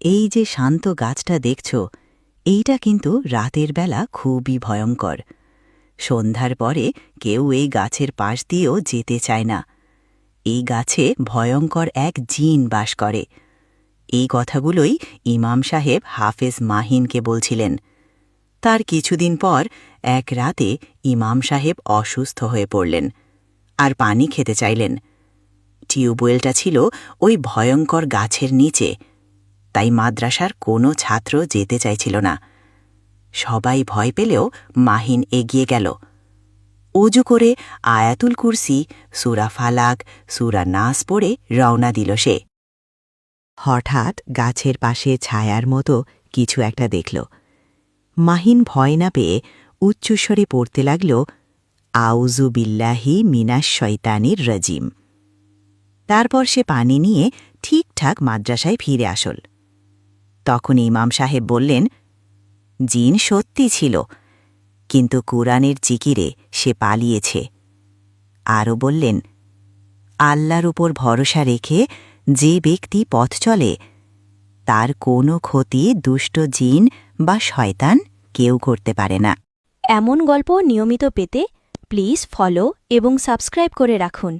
এই যে শান্ত গাছটা দেখছ, এইটা কিন্তু রাতের বেলা খুবই ভয়ঙ্কর। সন্ধ্যার পরে কেউ এই গাছের পাশ দিয়েও যেতে চায় না। এই গাছে ভয়ঙ্কর এক জিন বাস করে। এই কথাগুলোই ইমাম সাহেব হাফেজ মাহিনকে বলছিলেন। তার কিছুদিন পর এক রাতে ইমাম সাহেব অসুস্থ হয়ে পড়লেন আর পানি খেতে চাইলেন। টিউবওয়েলটা ছিল ওই ভয়ঙ্কর গাছের নিচে। তাই মাদ্রাসার কোনো ছাত্র যেতে চাইছিল না। সবাই ভয় পেলেও মাহিন এগিয়ে গেল। অজু করে আয়াতুল কুরসি, সুরা ফালাক, সুরা নাস পড়ে রওনা দিল সে। হঠাৎ গাছের পাশে ছায়ার মতো কিছু একটা দেখল। মাহিন ভয় না পেয়ে উচ্চস্বরে পড়তে লাগল আউজু বিল্লাহি মিনাস শয়তানির রাজিম। তারপর সে পানি নিয়ে ঠিকঠাক মাদ্রাসায় ফিরে আসল। তখন ইমাম সাহেব বললেন, জিন সত্যি ছিল, কিন্তু কুরআনের জিকিরে সে পালিয়েছে। আরও বললেন, আল্লাহর উপর ভরসা রেখে যে ব্যক্তি পথ চলে, তার কোনো ক্ষতি দুষ্ট জিন বা শয়তান কেউ করতে পারে না। এমন গল্প নিয়মিত পেতে প্লিজ ফলো এবং সাবস্ক্রাইব করে রাখুন।